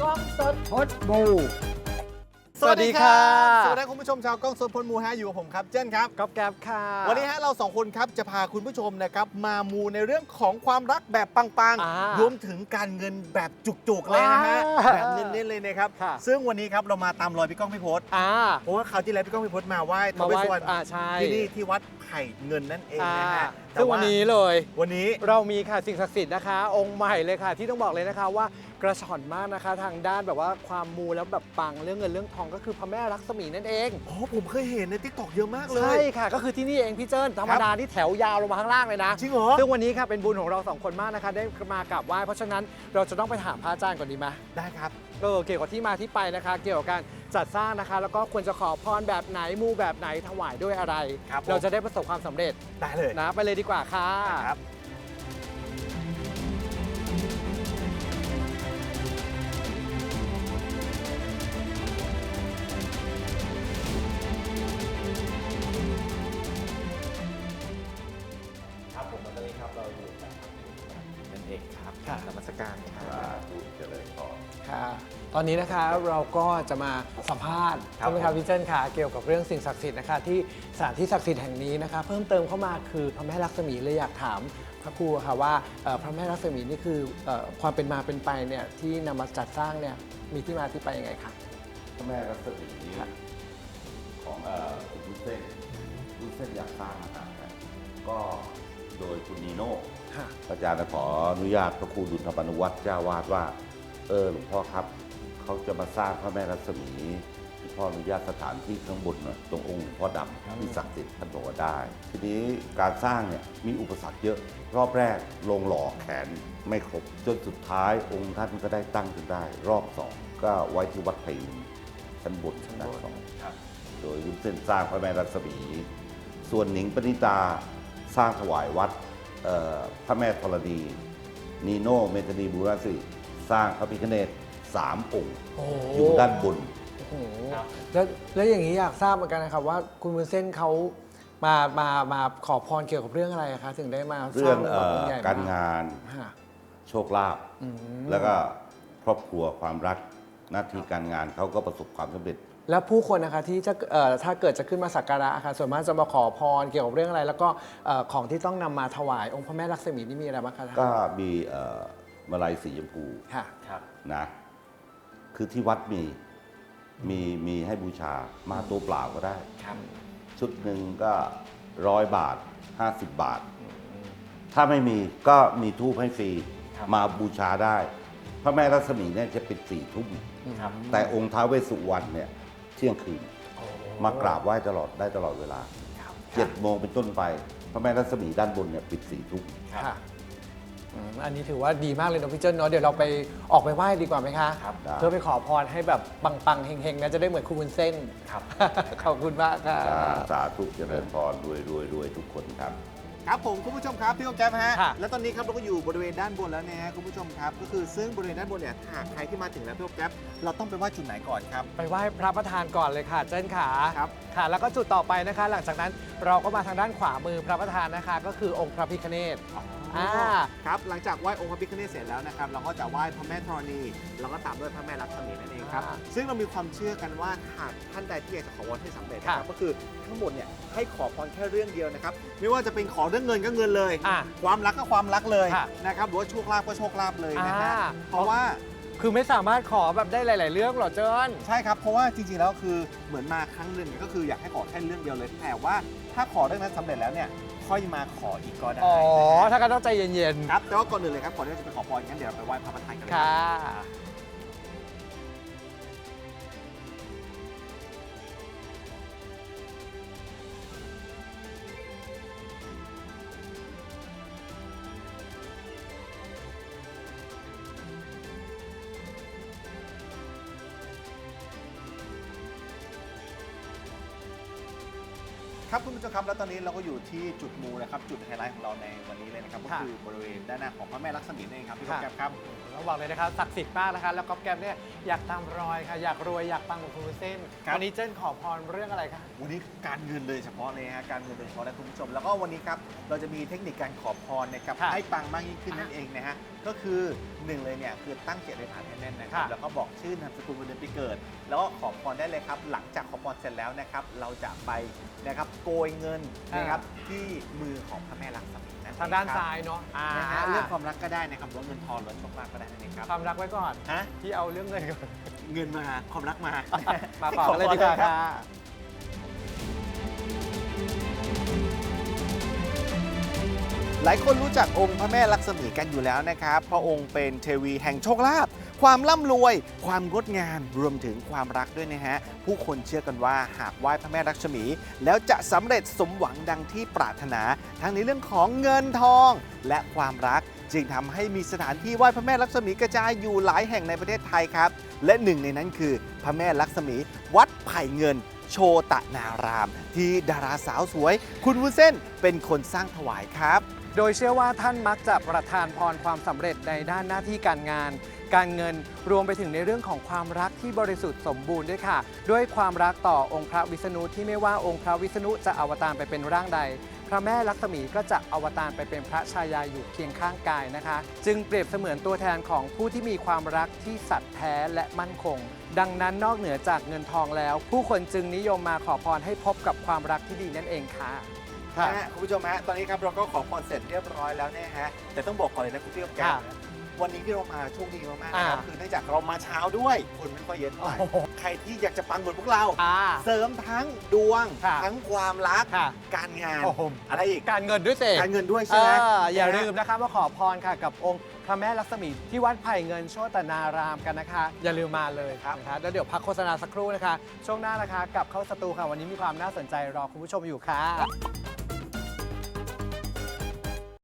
กล้องสดพดบูสวัสดีครับสวัสดีคุณผู้ชมชาวกล้องสดพลมูฮะอยู่กับผมครับเจนครับก๊อฟแก๊บค่ะ วันนี้ฮะเราสองคนครับจะพาคุณผู้ชมนะครับมามูในเรื่องของความรักแบบปังอ่าๆรวมถึงการเงินแบบจุกๆเลยนะฮะอ่าแบบเน้นๆเลยนะครับค่ะซึ่งวันนี้ครับเรามาตามรอยพี่ก้องพี่พศอ่าเพราะว่าคราวที่แล้วพี่ก้องพี่พศมาไหว้ท้ามาเวไหสว้สุวรรณอ่าใช่ที่นี่ที่วัดไผ่เงินนั่นเองอ่านะฮะแต่ซึ่งวันนี้เลย วันนี้ เรามีค่ะสิ่งศักดิ์สิทธิ์นะคะ องค์ใหม่เลยค่ะที่ต้องบอกเลยนะคะว่ากระชอนมากนะคะทางด้านแบบว่าความมูแล้วแบบปังเรื่องเงินเรื่องทองก็คือพระแม่ลักษมีนั่นเอง อ๋อผมเคยเห็นในทิกตอกเยอะมากเลใช่ย ค่ะ ก็คือที่นี่เองพี่เจิ้นธรรมดาที่แถวยาวลงมาข้างล่างเลยนะจริงเหรอ ซึ่งวันนี้ค่ะเป็นบุญของเราสองคนมากนะคะ ได้มากราบไหว้เพราะฉะนั้นเราจะต้องไปถามพระอาจารย์ก่อนดีไหมได้ครับ เออเกี่ยวกับที่มาที่ไปนะคะ เกี่ยวกับการจัดสร้างนะคะ แล้วก็ควรจะขอพรแบบไหนมูแบบไหนถวายด้วยอะไร ครับผม เราจะได้ประสบความสำเร็จได้เลยนะไปเลยดีกว่าค่ะ ครับ ครับผมวันนี้ครับเราอยู่กับนั่นเองครับค่ะนมัสการ ตอนนี้นะคะเราก็จะมาสัมภาษณ์ครับใช่ไหมครับผม พี่เจิ้นค่ะเกี่ยวกับเรื่องสิ่งศักดิ์สิทธิ์นะคะที่สถานที่ศักดิ์สิทธิ์แห่งนี้นะคะ เพิ่มเติมเข้ามาคือพระแม่ลักษมีเลยอยากถามพระครูค่ะว่าเอ่อพระแม่ลักษมีนี่คือเอ่อความเป็นมาเป็นไปเนี่ยที่นำมาจัดสร้างเนี่ยมีที่มาที่ไปยังไงคะพระแม่รัศมีของเอ่อคุณวุ้นเส้นวุ้นเส้นอยากสร้างอาหารกันก็โดยคุณนีโน่ค่ะอาจารย์ขออนุญาตพระครูดุลธรรมนุวัฒน์เจ้าวาดว่า เออหลวงพ่อครับ เขาจะมาสร้างพระแม่รัศมีหลวงพ่ออนุญาตสถานที่ข้างบนหน่อยตรงองค์หลวงพ่อดำที่ศักดิ์สิทธิ์ท่านบอกว่าได้ ทีนี้การสร้างเนี่ยมีอุปสรรคเยอะ รอบแรกลงหล่อแขนไม่ครบ จนสุดท้ายองค์ท่านก็ได้ตั้งขึ้นได้ รอบสองก็ไว้ที่วัดไผ่เงินชั้นบนชั้นสองโดยวุ้นเส้นสร้างพระแม่รัศมี ส่วนหนิงปณิตาสร้างถวายวัดเอ่อพระแม่ธรณีนีโน่เมธานีบูรสิริสร้างพระพิฆเนศ สามองค์ โอ้อยู่ด้านบน โอ้โหแล้วแล้วอย่างนี้อยากทราบเหมือนกันนะครับว่าคุณวุ้นเส้นเขามามามาขอพรเกี่ยวกับเรื่องอะไรคะถึงได้มาสเรื่องแบบเอ่อใหญ่มการงาน ค่ะ โชคลาภอืม แล้วก็ครอบครัวความรักหน้าที่การงานเขาก็ประสบความสำเร็จ แล้วผู้คนนะคะที่จะเอ่อถ้าเกิดจะขึ้นมาสักการะค่ะส่วนมากจะมาขอพรเกี่ยวกับเรื่องอะไร แล้วก็เอ่อของที่ต้องนำมาถวายองค์พระแม่ลักษมีนี่มีอะไรบ้างคะท่านก็มีเอ่อมาลัยสีชมพูค่ะ ครับ นะ คือที่วัดมีมีมีให้บูชามาตัวเปล่าก็ได้ ครับชุดหนึ่งก็ร้อยบาท 50 บาท ถ้าไม่มีก็มีทูบให้ฟรีครับมาบูชาได้ พระแม่รัศมีเนี่ยจะปิดสี่ทุ่มครับแต่องค์ท้าวเวสสุวรรณเนี่ยเที่ยงคืนมากราบไหว้ตลอดได้ตลอดเวลาครับเจ็ดโมงเป็นต้นไป พระแม่รัศมีด้านบนเนี่ยปิดสี่ทุ่มครับค่ะ อืมอันนี้ถือว่าดีมากเลยเนอะพี่เจิ้นเนาะเดี๋ยวเราไปออกไปไหว้ดีกว่าไหมคะครับได้ เพื่อไปขอพรให้แบบปังๆเฮงๆนะจะได้เหมือนคุณวุ้นเส้นครับ ขอบคุณมากค่ะ สาสาธุเจริญพรรวยรวยรวยทุกคนครับ ครับผมคุณผู้ชมครับพี่โอแก๊ปฮะค่ะ และตอนนี้ครับเราก็อยู่บริเวณด้านบนแล้วนะฮะคุณผู้ชมครับ ก็คือซึ่งบริเวณด้านบนเนี่ยถ้าหากใครที่มาถึงแล้วพี่โอแก๊ปเราต้องไปไหว้จุดไหนก่อนครับ ไปไหว้พระประธานก่อนเลยค่ะ เจิ้นขาครับ ค่ะ แล้วก็จุดต่อไปนะคะ หลังจากนั้นเราก็มาทางด้านขวามือพระประธานนะคะ ก็คือองค์พระพิฆเนศ อ่า ครับหลังจากไหว้องค์พระพิฆเนศเสร็จแล้วนะครับเราก็จะไหว้พระแม่ธรณีแล้วก็ตามด้วยพระแม่ลักษมีนั่นเองครับอ่าซึ่งเรามีความเชื่อกันว่าหากท่านใดที่อยากจะขอพรให้สำเร็จนะคค่ะรับก็คือทั้งหมดเนี่ยให้ขอพรแค่เรื่องเดียวนะครับ ไม่ว่าจะเป็นขอเรื่องเงินก็เงินเลย อะความรักก็ความรักเลยค่ะนะครับหรือว่าโชคลาภก็โชคลาภเลยนะฮะอ่า เพราะว่าคือไม่สามารถขอแบบได้หลาย ๆ เรื่องหรอเจิ้น ใช่ครับเพราะว่าจริงๆแล้วคือเหมือนมาครั้งหนึ่งเนี่ยก็คืออยากให้ขอแค่เรื่องเดียวเลยแต่ว่าถ้าขอเรื่องนั้นสำเร็จแล้วเนี่ยค่อยมาขออีกก็ได้อ๋อ นะถ้ากันต้องใจเย็น ครับแต่ว่าก่อนอื่นเลยครับก่อนที่เราจะไปขอพรงั้นเดี๋ยวเราไปไหว้พระประธานกันเลยๆค่ะ ครับคุณผู้ชมครับแล้วตอนนี้เราก็อยู่ที่จุดมูนะครับจุดไฮไลท์ของเราในวันนี้เลยนะครับก็ค่ะ คือบริเวณด้านหน้าของพระแม่ลักษมีนั่นเองครับพี่ค่ะโปรแกรมครับต้องบอกเลยนะคะศักดิ์สิทธิ์มากนะคะแล้วก็แกมเนี่ยอยากตามรอยค่ะ อยากรวยอยากปังเหมือนคุณวุ้นเส้นครับ วันนี้เจิ้นขอพรเรื่องอะไรคะ วันนี้การเงินเลยเฉพาะเลยฮะการเงินโดยเฉพาะนะคุณผู้ชม แล้วก็วันนี้ครับเราจะมีเทคนิคการขอพรนะครับค่ะให้ปังมากยิ่งขึ้นนั่นเองนะฮะก็คือหนึ่งเลยเนี่ยคือตั้งเจตอธิษฐานให้แน่นนะครับ ค่ะแล้วก็บอกชื่อนามสกุลวันเดือนปีเกิด แล้วก็ขอพรได้เลยครับ หลังจากขอพรเสร็จแล้วนะครับ เราจะไปนะครับโกยเงินนะครับที่มือของพระแม่ลักษมีนั่นเองทางด้านครับซ้ายเนาะอ่านะฮะเรื่องความรักก็ได้นะครับหรือว่าเงินทองหรือว่าโชคลาภก็ได้นั่นเองครับความรักไว้ก่อน ฮะ ที่เอาเรื่องเงินก่อน เงินมาความรักมา มาต่อกันเลยดีกว่าขอพรค่ หลายคนรู้จักองค์พระแม่ลักษมีกันอยู่แล้วนะครับเพราะองค์เป็นเทวีแห่งโชคลาภ ความร่ำรวย ความงดงาม รวมถึงความรักด้วยนะฮะ ผู้คนเชื่อกันว่าหากไหว้พระแม่ลักษมี แล้วจะสำเร็จสมหวังดังที่ปรารถนา ทั้งในเรื่องของเงินทอง และความรัก จึงทำให้มีสถานที่ไหว้พระแม่ลักษมีกระจายอยู่หลายแห่งในประเทศไทยครับ และหนึ่งในนั้นคือพระแม่ลักษมี วัดไผ่เงินโชตนาราม ที่ดาราสาวสวย คุณวุ้นเส้นเป็นคนสร้างถวายครับ โดยเชื่อว่าท่านมักจะประทานพรความสำเร็จในด้านหน้าที่การงาน การเงินรวมไปถึงในเรื่องของความรักที่บริสุทธิ์สมบูรณ์ด้วยค่ะ ด้วยความรักต่อองค์พระวิษณุที่ไม่ว่าองค์พระวิษณุจะอวตารไปเป็นร่างใด พระแม่ลักษมีก็จะอวตารไปเป็นพระชายาอยู่เคียงข้างกายนะคะ จึงเปรียบเสมือนตัวแทนของผู้ที่มีความรักที่สัตย์แท้และมั่นคง ดังนั้นนอกเหนือจากเงินทองแล้ว ผู้คนจึงนิยมมาขอพรให้พบกับความรักที่ดีนั่นเองค่ะ นะฮะคุณผู้ชมฮะตอนนี้ครับเราก็ขอพรเสร็จเรียบร้อยแล้วเนี่ยฮะแต่ต้องบอกก่อนเลยนะคุณพี่กับแกค่ะวันนี้ที่เรามาโชคดีมากๆอ่านะครับคือเนื่องจากเรามาเช้าด้วยคนไม่ค่อยเยอะเท่าไหร่โอ้โหใครที่อยากจะปังเหมือนพวกเรา อ่า เสริมทั้งดวงค่ะ ทั้งความรัก ค่ะการงาน โอ้โหอะไรอีกการเงินด้วยสิการเงินด้วยเอใช่ไหมออย่านะฮะลืมนะคะมาขอพรค่ะกับองค์พระแม่ลักษมีที่วัดไผ่เงินโชตนารามกันนะคะ อย่าลืมมาเลยครับนะคะแล้วเดี๋ยวพักโฆษณาสักครู่นะคะ ช่วงหน้านะคะกลับเข้าสตูค่ะวันนี้มีความน่าสนใจรอคุณผู้ชมอยู่ค่ะ